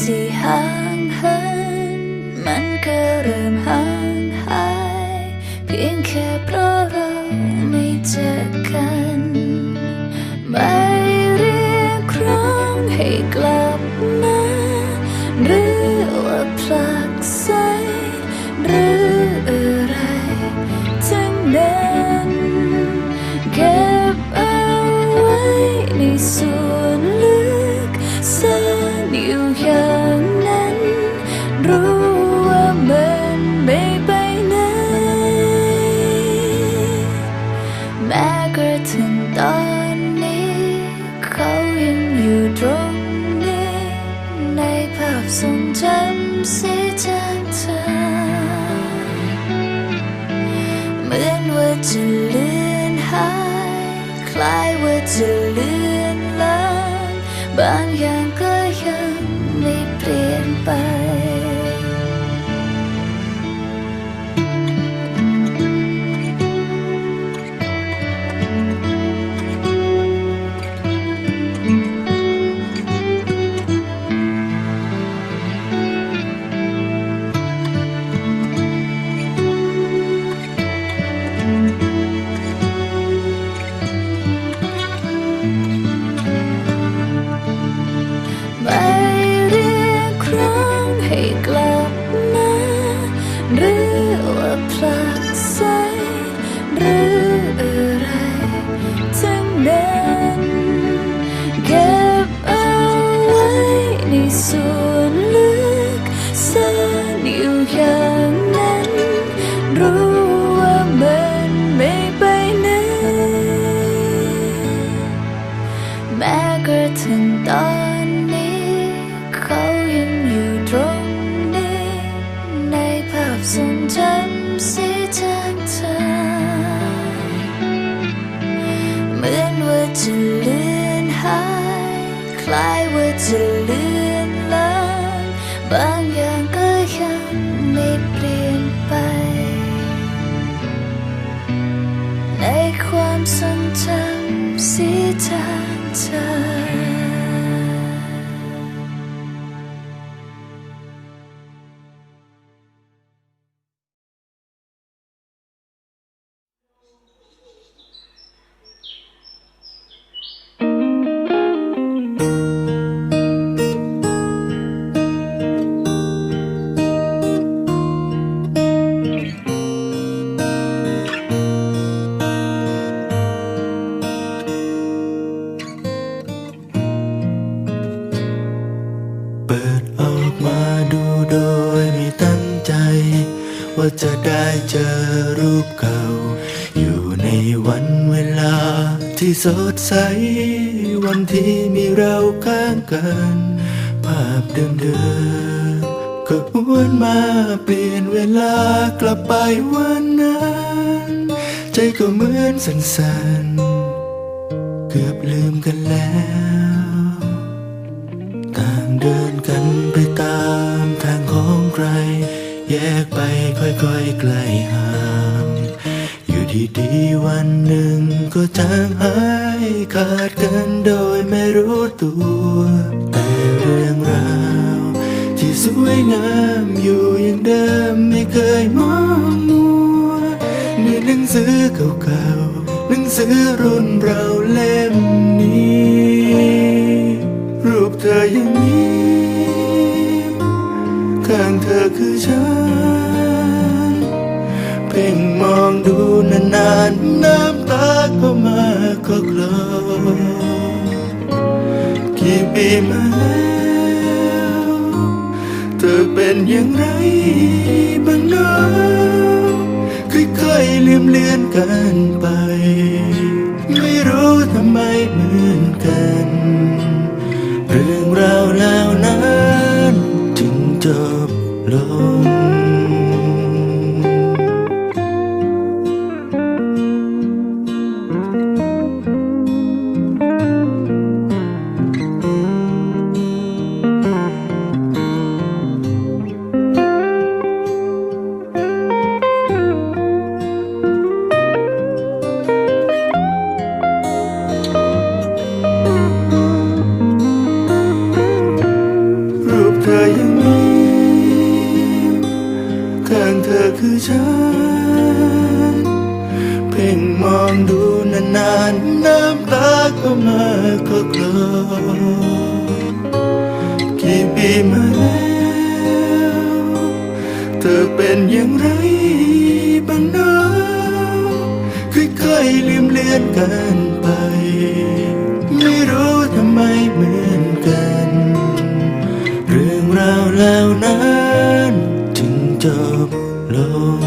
ที่ห่างเหินมันก็เริ่มห่างหาย เพียงแค่เพราะเราไม่เจอกัน ไม่เรียกร้องให้กลับ คล้ายว่าจะเลือนลางบางอย่างก็างอย่างก็ยังไม่เปลี่ยนไป ในความทรง ใส วันที่มีเราข้างกัน ภาพเดิมๆก็หวนมาเปลี่ยนเวลากลับไปวันนั้น ใจก็เหมือนสั่นๆ เกือบลืมกันแล้ว ต่างเดินกันไปตามทางของใคร แยกไปค่อยๆไกลห่าง อยู่ดีวันหนึ่งก็จางหายขาดกันโดยไม่รู้ตัว แต่เรื่องราวที่สวยงามอยู่อย่างเดิมไม่เคยมองมัวในหนังสือเก่าๆหนังสือรุ่นเราเล่มนี้ รูปเธอยังมีข้างเธอคือฉัน เพ่งมองดูนานๆน้ำตาก็มาก็กลอกี่ปีมาแล้วเธอเป็นอย่างไรบ้างเนาะค่อยๆลืมเลือนกันไป ไม่รู้ทำไมเหมือนกัน เรื่องราวแล้วนั้นจึงจบลง เป็นอย่างไรบ้างนะค่อยๆลืมเลือนกันไป ไม่รู้ทำไมเหมือนกัน เรื่องราวแล้วนั้นจึงจบลง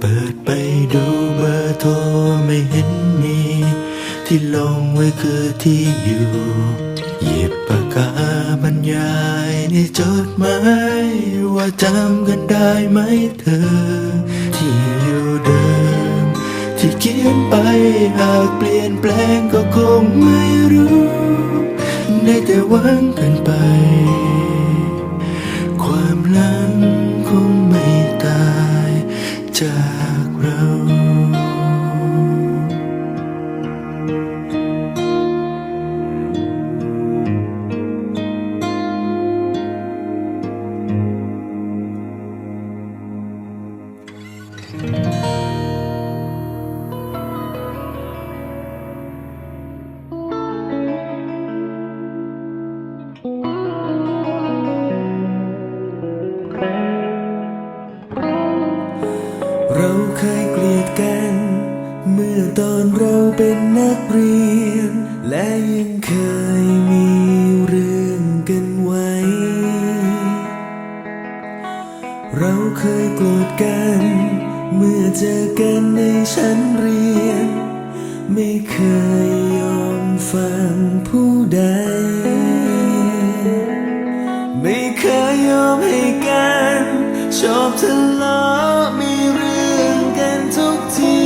เปิดไปดูเบอร์โทรไม่เห็นมี ที่ลงไว้คือที่อยู่หยิบไป กาบรรยายในจดหมายว่าจำกันได้ไหมเธอ ที่อยู่เดิม ที่เขียนไปหากเปลี่ยนแปลงก็คงไม่รู้ ได้แต่หวังกันไป ความลังคงไม่ เคยโกรธกัน เมื่อเจอกันในชั้นเรียน ไม่เคยยอมฟังผู้ใด ไม่เคยยอมให้กัน ชอบทะเลาะมีเรื่องกันทุกที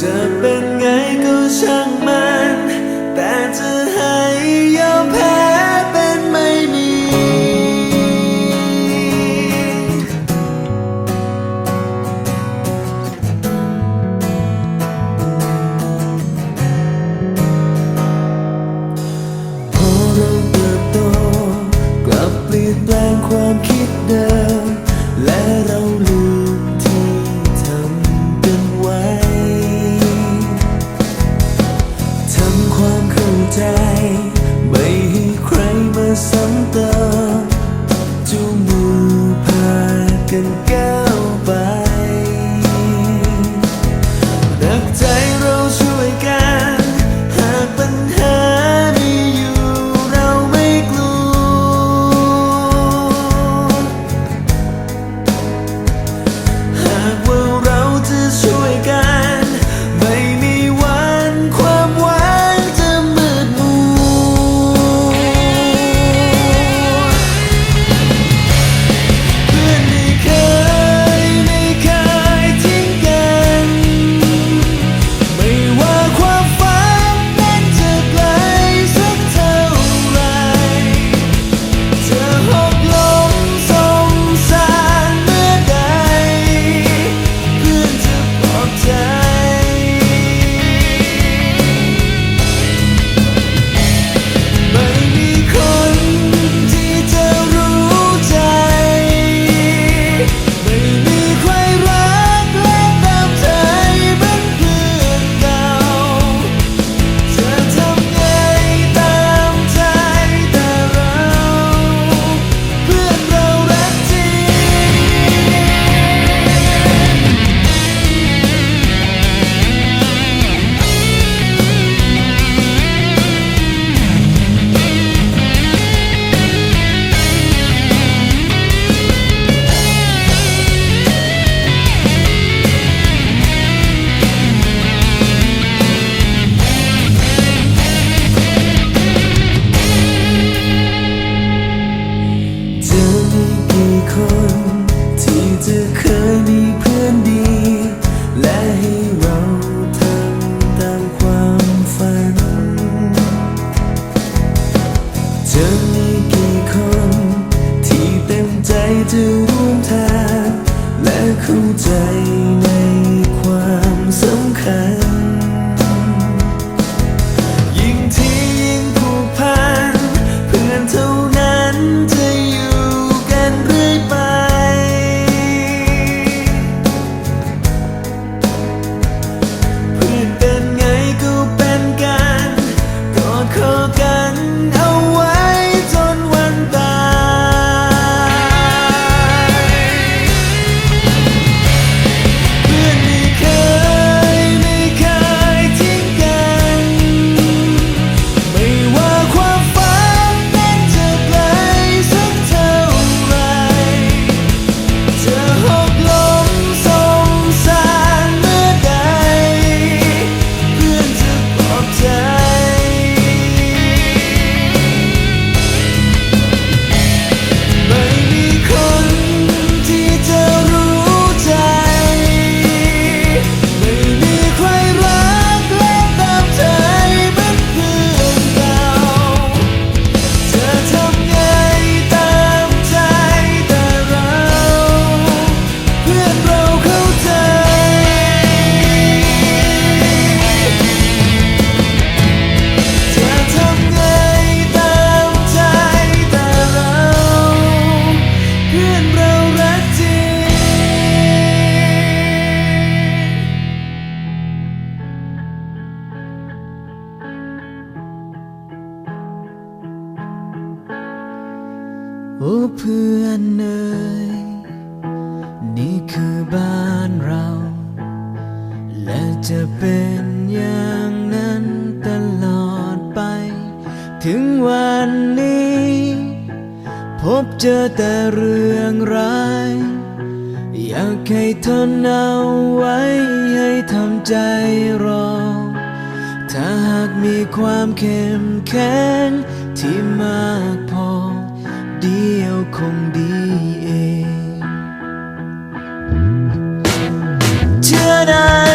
จะเป็นไงก็ช่าง say บเจอแต่เรื่องร้าย อยากให้ทนเอาไว้ให้ทำใจรอ ถ้าหากมีความเข้มแข็งที่มากพอ เดียวคงดีเองเชื่อได้